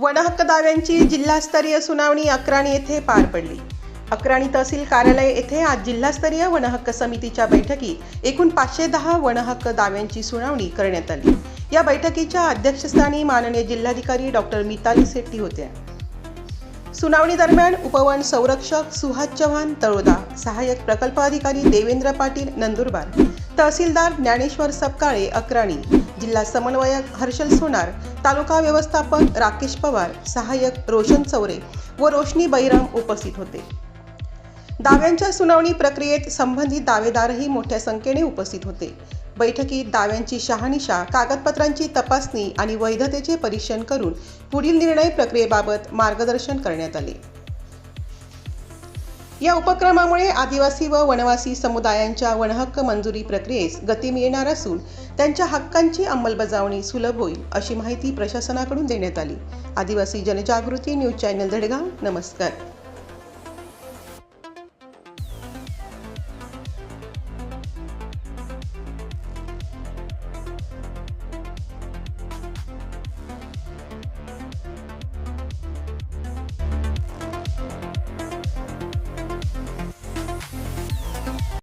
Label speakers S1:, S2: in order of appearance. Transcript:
S1: वनहक्क दाव्यांची जिल्हास्तरीय सुनावणी अक्राणी येथे पार पडली. अक्राणी तहसील कार्यालय येथे आज जिल्हास्तरीय वनहक्क समितीच्या बैठकीत एकूण पाचशे दहा वनहक्क दाव्यांची सुनावणी करण्यात आली. या बैठकीच्या अध्यक्षस्थानी माननीय जिल्हाधिकारी डॉक्टर मिताली शेट्टी होत्या. सुनावणी दरम्यान उपवन संरक्षक सुहास चव्हाण तळोदा सहाय्यक प्रकल्प अधिकारी देवेंद्र पाटील नंदुरबार तहसीलदार ज्ञानेश्वर सपकाळे अक्राणी जिल्हा समन्वयक हर्षल सोनार तालुका व्यवस्थापक राकेश पवार सहाय्यक रोशन चौरे व रोशनी बैराम उपस्थित होते. दाव्यांच्या सुनावणी प्रक्रियेत संबंधित दावेदारही मोठ्या संख्येने उपस्थित होते. बैठकीत दाव्यांची शहानिशा कागदपत्रांची तपासणी आणि वैधतेचे परीक्षण करून पुढील निर्णय प्रक्रियेबाबत मार्गदर्शन करण्यात आले. या उपक्रमामुळे आदिवासी व वनवासी समुदायांच्या वनहक्क मंजुरी प्रक्रियेस गती मिळणार असून त्यांच्या हक्कांची अंमलबजावणी सुलभ होईल अशी माहिती प्रशासनाकडून देण्यात आली. आदिवासी जनजागृती न्यूज चॅनल धडगाव नमस्कार.